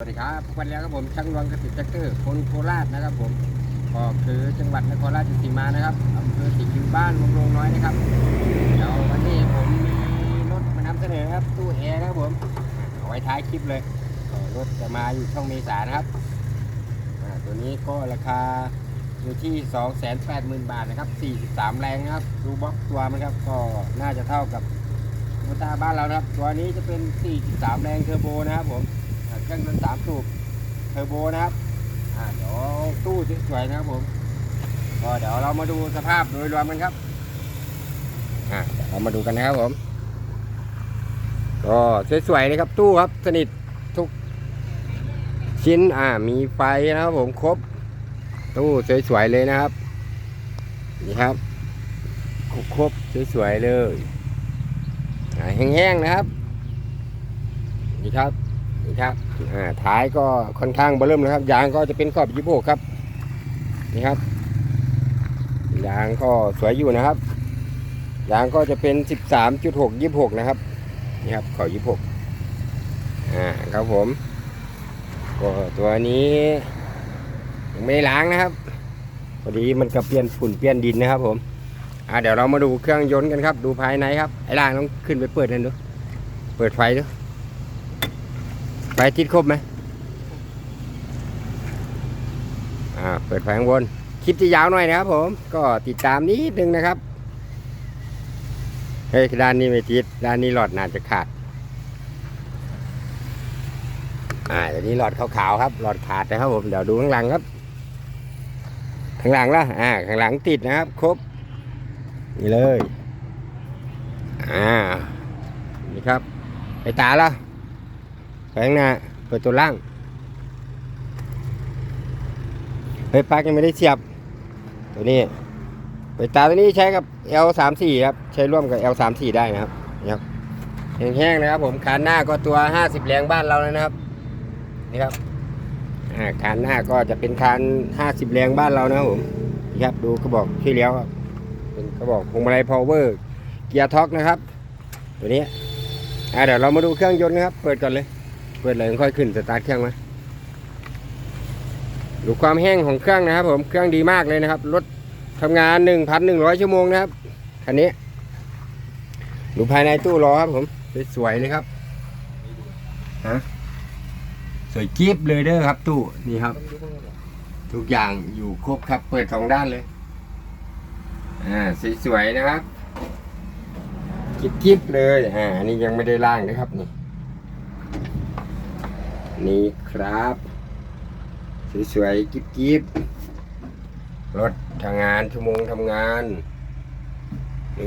สวัสดีครับวันแล้วครับผมช่างรวงกสิทธิ์แจ็คเกอร์คนโคราชนะครับผมก็คือจังหวัดนครราชสีมานะครับอำเภอสิงห์บ้านวงโรงน้อยนะครับเดี๋ยววันนี้ผมมีรถมานำเสนอครับตู้แอร์นะครับผมเอาไว้ท้ายคลิปเลยรถจะมาอยู่ช่องเมษานะครับอ่าตัวนี้ก็ราคาอยู่ที่ 280,000 บาทนะครับ 43 แรงนะครับดูบล็อกตัวมันครับก็น่าจะเท่ากับโมตาบ้านเรานะครับ ตัวนี้จะเป็น 43 แรงเทอร์โบนะครับผม เครื่องยนต์สามสูบเทอร์โบนะครับอ่าเดี๋ยวตู้สวยๆนะครับผมก็เดี๋ยวเรามาดูสภาพโดยรวมกันครับอ่าเรามาดูกันนะครับผม ก็สวยๆเลยครับตู้ครับสนิททุกชิ้นอ่ามีไฟนะครับผมครบ ตู้สวยๆเลยนะครับนี่ครับครบสวยๆเลยแห้งๆนะครับ นี่ครับ นี่ครับท้ายก็ค่อนข้างเบอร์เริ่มนะครับ ยางก็จะเป็นขอบยี่หกครับ นี่ครับ ยางก็สวยอยู่นะครับ ยางก็จะเป็นสิบสามจุดหกยี่หกนะครับ นี่ครับขอบยี่หกอ่าครับผม ก็ตัวนี้ยังไม่ล้างนะครับพอดีมันก็เปลี่ยนฝุ่นเปลี่ยนดินนะครับ ผมอ่าเดี๋ยวเรามาดูเครื่องยนต์กันครับ ดูภายในครับไอ้ล่างต้องขึ้นไปเปิดนั่นดูเปิดไฟดู ฟติดครบไหมอ่าเปิดไฟข้างบนคลิปจะยาวหน่อยนะครับ ผมก็ติดตามนิดนึงนะครับเฮ้ยด้านนี้ไม่ติดด้านนี้หลอดน่าจะขาดอ่าเดี๋ยวนี้หลอดขาวๆครับ หลอดขาดนะครับผมเดี๋ยวดูข้างหลังครับ ข้างหลังละอ่าข้างหลังติดนะครับ ครบ นี่เลย อ่านี่ครับ ไปตาละไป ข้างหน้าเปิดตัวล่างเฮ้ยปลั๊กยังไม่ได้เสียบ ตัวนี้ไปตาตัวนี้ใช้กับ L 3 4 ครับ ใช้ร่วมกับ L 3 4 ได้นะครับนี่ครับแห้งๆนะครับ ผมคานหน้าก็ตัว 50แรงบ้านเราเลยนะครับ นี่ครับคานหน้าก็จะเป็นคาน 50แรงบ้านเรานะครับผมนะครับดูกระบอกที่เลี้ยวครับเป็นกระบอกพวงมาลัยพาวเวอร์เกียร์ท็อกนะครับ ตัวนี้เดี๋ยวเรามาดูเครื่องยนต์นะครับ เปิดก่อนเลย เปิดเลยค่อยขึ้นสตาร์ทเครื่องมาดูความแห้งของเครื่องนะครับ ผมเครื่องดีมากเลยนะครับรถทำงาน 1,100 ชั่วโมงนะครับคันนี้ดูภายในตู้ล้อครับผมสวยๆเลยครับฮะสวยจี๊บเลยเด้อครับ ตู้นี่ครับ ทุกอย่างอยู่ครบครับ เปิดสองด้านเลยอ่าสวยๆนะครับจิ๊บๆเลยอ่านนี้ยังไม่ได้ล่างนะครับนี่ นี่ครับ สวยๆกิ๊บๆรถทำงานชั่วโมงทำงาน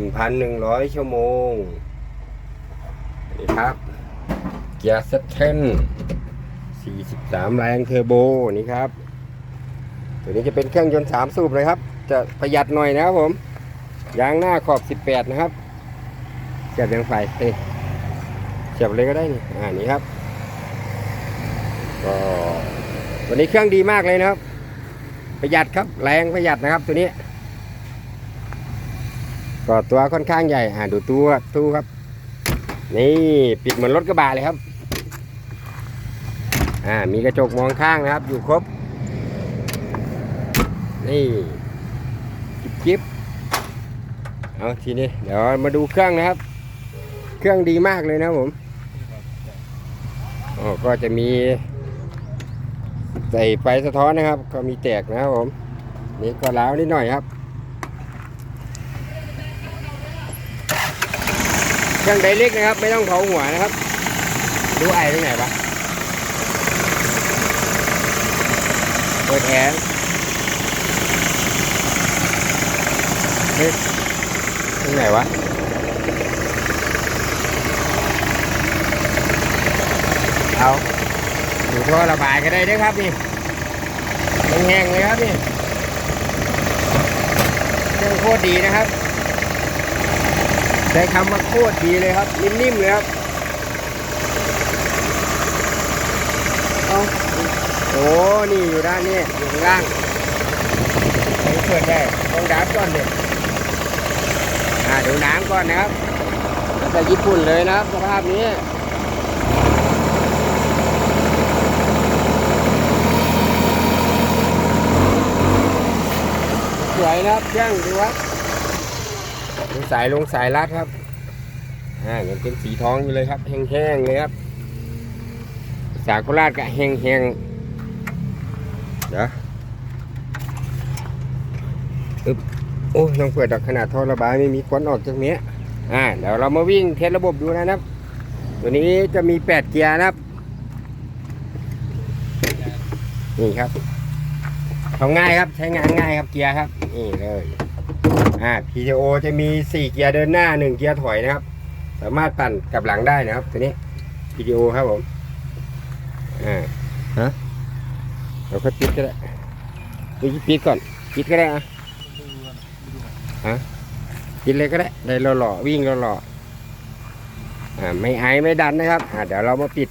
1,100 ชั่วโมง นี่ครับ เกียร์เตเทน43 แรงเทอร์โบ นี่ครับ ตัวนี้จะเป็นเครื่องยนต์ 3 สูบเลยครับ จะประหยัดหน่อยนะครับผม ยางหน้าขอบ 18 นะครับเสียบยังไฟเสียบเลยก็ได้นี่อ่า นี่ครับ ก็ตัวนี้เครื่องดีมากเลยนะครับ ประหยัดครับแรงประหยัดนะครับตัวนี้ ก็ตัวค่อนข้างใหญ่อ่าดูตัวตู้ครับ นี่ปิดเหมือนรถกระบะเลยครับอ่ามีกระจกมองข้างนะครับ อยู่ครบ นี่จิ๊บจิ๊บเอาทีนี้เดี๋ยวมาดูเครื่องนะครับ เครื่องดีมากเลยนะผมอ๋อก็จะมี ใส่ไฟสะท้อนนะครับ ก็มีแตกนะครับผมนี่ก็ล้าวนิดหน่อยครับ เครื่องไดเล็กนะครับ ไม่ต้องเผาหัวนะครับ ดูไอตรงไหนปะเปิดแอร์เฮ้ยตรงไหนวะเอา ดูท่อระบายก็ได้ด้วยครับนี่แห้งๆเลยครับนี่เครื่องโคตรดีนะครับใช้คำว่าโคตรดีเลยครับ นิ่มๆเลยครับเอโอ้นี่อยู่ด้านนี้อยู่ข้างล่างใช้เปิดได้ต้องดับก่อนเด็อ่าดูน้ำก่อนนะครับแต่ญี่ปุ่นเลยนะครับสภาพนี้ วยนะครับช่างดูครับดูสายลงสายรัดครับอ่ายังเป็นสีทองอยู่เลยครับแห้งๆเลยครับสาโคราชก็แห้งๆเดี๋ยวอึบโอ้ยต้องเปิดดอกขนาดท่อระบายไม่มีควันออกจากเนี้ยอ่าเดี๋ยวเรามาวิ่งเทสระบบดูนะครับ ตัวนี้จะมี8เกียร์นะครับ นี่ครับ ทำง่ายครับใช้งานง่ายครับเกียร์ครับนี่เลยอ่า PTO จะมี 4 เกียร์เดินหน้า 1 เกียร์ถอยนะครับ สามารถปั่นกลับหลังได้นะครับ ตัวนี้ PTO ครับผมอ่าฮะเราก็ปิดก็ได้ดูปิดก่อนปิดก็ได้อะฮะปิดเลยก็ได้ได้หล่อๆวิ่งหล่อๆอ่าไม่ไอไม่ดันนะครับอ่าเดี๋ยวเรามาปิด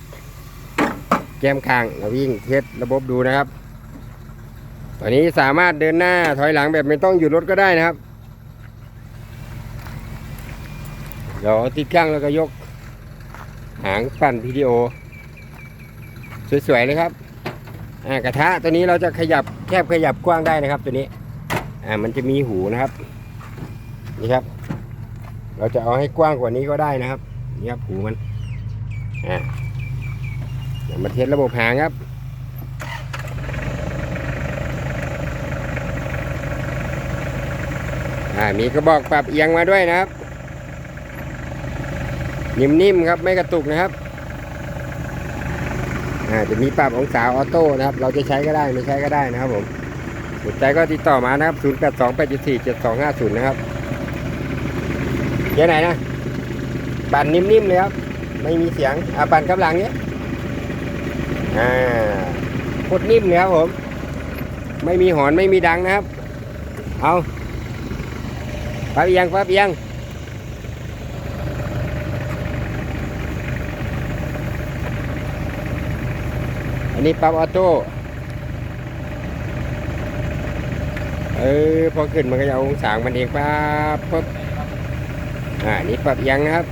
แก้มคางเราวิ่งเทสระบบดูนะครับ ตอนนี้สามารถเดินหน้าถอยหลังแบบไม่ต้องหยุดรถก็ได้นะครับ เดี๋ยวติดเครื่องแล้วก็ยก หางปั่นพีดีโอ สวยๆเลยครับอ่ากระทะตัวนี้เราจะขยับแคบขยับกว้างได้นะครับตัวนี้อ่ามันจะมีหูนะครับนี่ครับ เราจะเอาให้กว้างกว่านี้ก็ได้นะครับนี่ครับหูมันอ่ามาเทสระบบหางครับ อ่ามีกระบอกปรับเอียงมาด้วยนะครับ นิ่มๆครับไม่กระตุกนะครับอ่าจะมีปรับองศาออโต้นะครับ เราจะใช้ก็ได้ไม่ใช้ก็ได้นะครับผมสนใจก็ติดต่อมานะครับ 0 8 2 8 4 7 2 5 0 นะครับเดี๋ยวไหนนะ ปั่นนิ่มๆเลยครับ ไม่มีเสียง อ่าปั่นกำลังเนี้ย อ่าโคตรนิ่มเลยครับผม ไม่มีหอนไม่มีดังนะครับ เอา ปับเอียงปั๊บเอียงอันนี้ปั๊บออโต้เออพอขึ้นมันก็จะเอาองศามันเองปั๊บปั๊บอ่านี่ปับเอียงนะครับ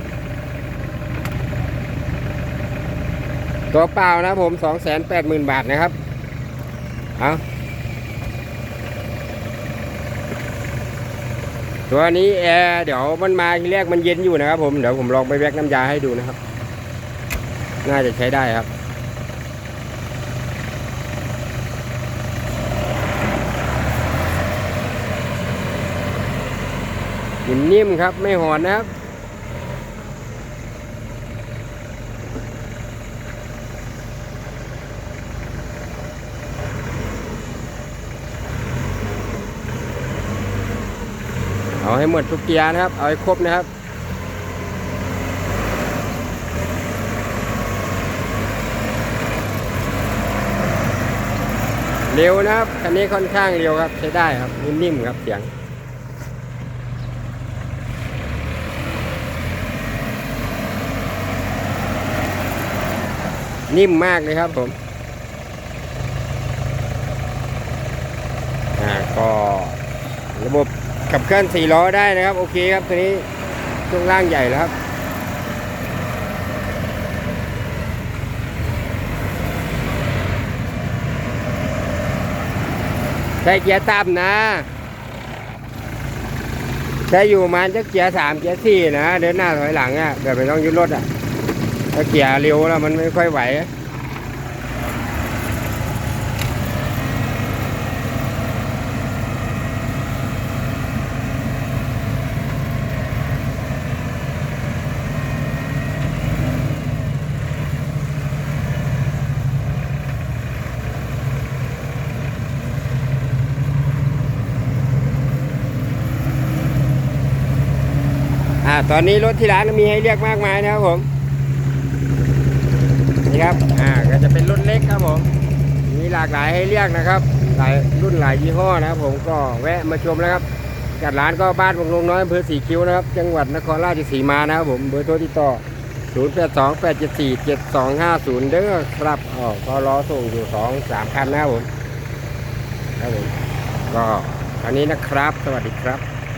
ตัวเปล่านะผมสองแสนแปดหมื่นบาทนะครับ เอา ตัวนี้แอร์เดี๋ยวมันมาทีแรกมันเย็นอยู่นะครับผมเดี๋ยวผมลองไปแวกน้ำยาให้ดูนะครับ น่าจะใช้ได้ครับ นิ่มๆครับไม่หอนนะครับ เอาให้หมดทุกเกียร์นะครับ เอาให้ครบนะครับเร็วนะครับคันนี้ค่อนข้างเร็วครับใช้ได้ครับนิ่มๆครับเสียงนิ่มมากเลยครับผมก็ระบบ ขับเคลื่อนสี่ล้อได้นะครับ โอเคครับตัวนี้ช่วงล่างใหญ่แล้วครับใช้เกียร์ต่ำนะใช้อยู่ประมาณจะเกียร์สามเกียร์สี่นะ เดินหน้าถอยหลังอะแบบไม่ต้องยึดรถอะถ้าเกียร์เร็วแล้วมันไม่ค่อยไหว ตอนนี้รถที่ร้านมีให้เรียกมากมายนะครับผม นี่ครับ อ่า ก็จะเป็นรุ่นเล็กครับผม มีหลากหลายให้เรียกนะครับ หลายรุ่นหลายยี่ห้อนะครับผมก็แวะมาชมนะครับจัดร้านก็บ้านวงลงน้อยอำเภอสีคิ้วนะครับ จังหวัดนครราชสีมานะครับผมเบอร์โทรติดต่อ 0 8 2 8 7 4 7 2 5 0 เด้อครับอ๋อก็รอส่งอยู่ 2 3 คันนะครับผม ครับผม ก็อันนี้นะครับ สวัสดีครับ